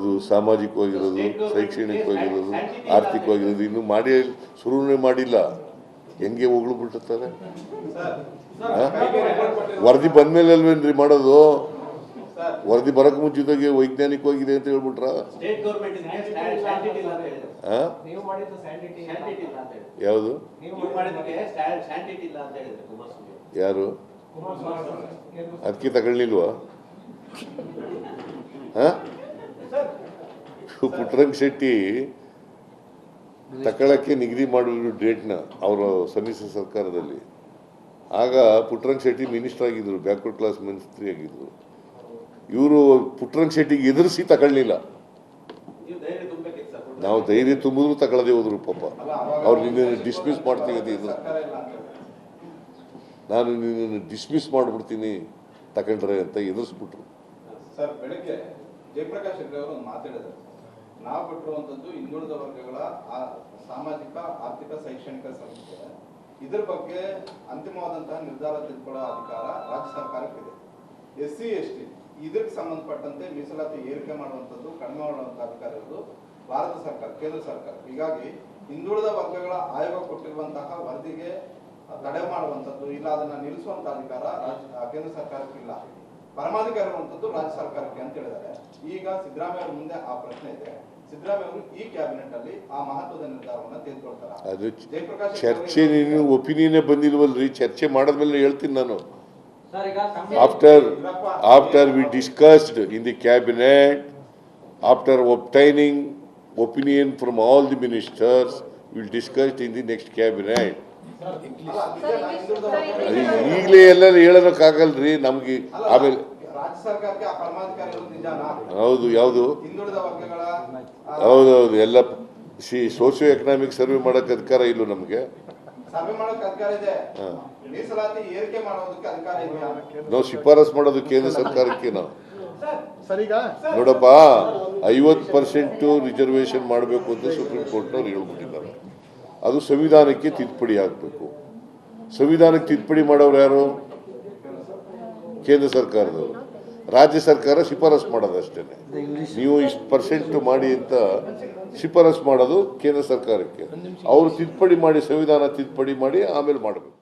ಅದು ಸಾಮಾಜಿಕವಾಗಿರೋದು ಶೈಕ್ಷಣಿಕವಾಗಿರೋದು ಆರ್ಥಿಕವಾಗಿರೋದು ಇನ್ನು ಮಾಡಿ ಶುರುವೇ ಮಾಡಿಲ್ಲ. ಹೆಂಗೆ ಹೋಗ್ಲು ಬಿಟ್ಟಿರ್ತಾರೆ? ವರದಿ ಬಂದಮೇಲೆ ಅಲ್ವೇನ್ರಿ ಮಾಡೋದು ವರದಿ ಬರಕ್ಕೆ ಮುಂಚಿತವಾಗಿ ವೈಜ್ಞಾನಿಕವಾಗಿದೆ ಅಂತ ಹೇಳ್ಬಿಟ್ರ? ಯಾವುದು? ನೀವು ನೀವು ಮಾಡಿದ್ದಕ್ಕೆ ಇಲ್ಲ ಅಂತ ಹೇಳಿದ್ರು ಕುಮಾರಸ್ವಾಮಿ. ಯಾರು? ಅದಕ್ಕೆ ತಗೊಳ್ಳಿಲ್ವಾ? ಹಾ? ಪುಟ್ಟರಂಗ ಶೆಟ್ಟಿ ತಗೊಳ್ಳೋಕ್ಕೆ ನಿಗದಿ ಮಾಡಿದ್ರು ಡೇಟ್ನ ಅವರ ಸಮ್ಮಿಶ್ರ ಸರ್ಕಾರದಲ್ಲಿ. ಆಗ ಪುಟ್ಟರಂಗ ಶೆಟ್ಟಿ ಮಿನಿಸ್ಟರ್ ಆಗಿದ್ರು, ಬ್ಯಾಕ್ವರ್ಡ್ ಕ್ಲಾಸ್ ಮಿನಿಸ್ಟ್ರಿ ಆಗಿದ್ರು. ಇವರು ಪುಟ್ಟರಂಗ ಶೆಟ್ಟಿಗೆ ಎದುರಿಸಿ ತಗೊಳ್ಳಿಲ್ಲ ನೀವು ಧೈರ್ಯ ತುಂಬಿದ್ರು ತಗೊಳ್ಳದೆ ಹೋದ್ರು ಪಾಪ. ಅವ್ರು ನಿನ್ನನ್ನು ಡಿಸ್ಮಿಸ್ ಮಾಡ್ತೀವಿ ಇದ್ರು. ನಾನು ನಿನ್ನನ್ನು ಡಿಸ್ಮಿಸ್ ಮಾಡಿಬಿಡ್ತೀನಿ ತಗೊಂಡ್ರೆ ಅಂತ ಎದುರಿಸ್ಬಿಟ್ರು. ನಾವು ಕೊಟ್ಟಿರುವಂಥದ್ದು ಹಿಂದುಳಿದ ವರ್ಗಗಳ ಸಾಮಾಜಿಕ, ಆರ್ಥಿಕ, ಶೈಕ್ಷಣಿಕ ಸಂಸ್ಥೆ ಇದ್ರ ಬಗ್ಗೆ ಅಂತಿಮವಾದಂತಹ ನಿರ್ಧಾರ ತೆಗೆದುಕೊಳ್ಳೋ ಅಧಿಕಾರ ರಾಜ್ಯ ಸರ್ಕಾರಕ್ಕಿದೆ. ಎಸ್ ಸಿ ಎಸ್ ಟಿ ಇದಕ್ಕೆ ಸಂಬಂಧಪಟ್ಟಂತೆ ಮೀಸಲಾತಿ ಏರಿಕೆ ಮಾಡುವಂಥದ್ದು, ಕಡಿಮೆ ಮಾಡುವಂಥ ಅಧಿಕಾರ ಇರೋದು ಭಾರತ ಸರ್ಕಾರ, ಕೇಂದ್ರ ಸರ್ಕಾರ. ಹೀಗಾಗಿ ಹಿಂದುಳಿದ ವರ್ಗಗಳ ಆಯೋಗ ಕೊಟ್ಟಿರುವಂತಹ ವರದಿಗೆ ತಡೆ ಮಾಡುವಂಥದ್ದು ಇಲ್ಲ, ಅದನ್ನ ನಿಲ್ಲಿಸುವಂಥ ಅಧಿಕಾರ ರಾಜ್ಯ ಕೇಂದ್ರ ಸರ್ಕಾರಕ್ಕಿಲ್ಲ ಪರಮಾಧಿಕಾರ ಇರುವಂತದ್ದು ರಾಜ್ಯ ಸರ್ಕಾರಕ್ಕೆ ಅಂತ ಹೇಳಿದ್ದಾರೆ. ಈಗ ಸಿದ್ದರಾಮಯ್ಯ ಅವರ ಮುಂದೆ ಆ ಪ್ರಶ್ನೆ ಇದೆ. ಸಿದ್ದರಾಮಯ್ಯ ಅವರು ಈ ಕ್ಯಾಬಿನೆಟ್ ಅಲ್ಲಿ ಆ ಮಹತ್ವದ ನಿರ್ಧಾರವನ್ನು ತೆಗೆದುಕೊಳ್ತಾರೆ? ಅದು ಜಯಪ್ರಕಾಶ್ ಚರ್ಚೆ ನೀನು ಒಪಿನಿಯನ್ನೇ ಬಂದಿಲ್ವಲ್ರಿ? ಚರ್ಚೆ ಮಾಡಿದ್ಮೇಲೆ ಹೇಳ್ತೀನಿ ನಾನು. ಸರ್ ಈಗ after after we discussed in the cabinet after obtaining opinion from all the ministers will discussed in the next cabinet ಈಗಲೇ ಎಲ್ಲ ಹೇಳೋದಕ್ಕಾಗಲ್ರಿ ನಮ್ಗೆ ಆಮೇಲೆ ಹೌದು ಯಾವುದು? ಹೌದೌದು ಎಲ್ಲ ಸಿ ಸೋಷಿಯೋ ಎಕನಾಮಿಕ್ ಸರ್ವೆ ಮಾಡೋಕೆ ಅಧಿಕಾರ ಇಲ್ಲ ನಮಗೆ? ನಾವು ಶಿಫಾರಸ್ ಮಾಡೋದು ಕೇಂದ್ರ ಸರ್ಕಾರಕ್ಕೆ ನಾವು. ನೋಡಪ್ಪ ಐವತ್ತು ಪರ್ಸೆಂಟು ರಿಸರ್ವೇಶನ್ ಮಾಡಬೇಕು ಅಂತ ಸುಪ್ರೀಂ ಕೋರ್ಟ್ನವ್ರು ಹೇಳ್ಬಿಟ್ಟಿದ್ದಾರೆ. ಅದು ಸಂವಿಧಾನಕ್ಕೆ ತಿದ್ದುಪಡಿ ಆಗಬೇಕು. ಸಂವಿಧಾನಕ್ಕೆ ತಿದ್ದುಪಡಿ ಮಾಡೋರು ಯಾರು? ಕೇಂದ್ರ ಸರ್ಕಾರದವರು. ರಾಜ್ಯ ಸರ್ಕಾರ ಶಿಫಾರಸು ಮಾಡೋದು ಅಷ್ಟೇ ನೀವು ಇಷ್ಟು ಪರ್ಸೆಂಟ್ ಮಾಡಿ ಅಂತ ಶಿಫಾರಸು ಮಾಡೋದು ಕೇಂದ್ರ ಸರ್ಕಾರಕ್ಕೆ. ಅವರು ತಿದ್ದುಪಡಿ ಮಾಡಿ, ಸಂವಿಧಾನ ತಿದ್ದುಪಡಿ ಮಾಡಿ ಆಮೇಲೆ ಮಾಡಬೇಕು.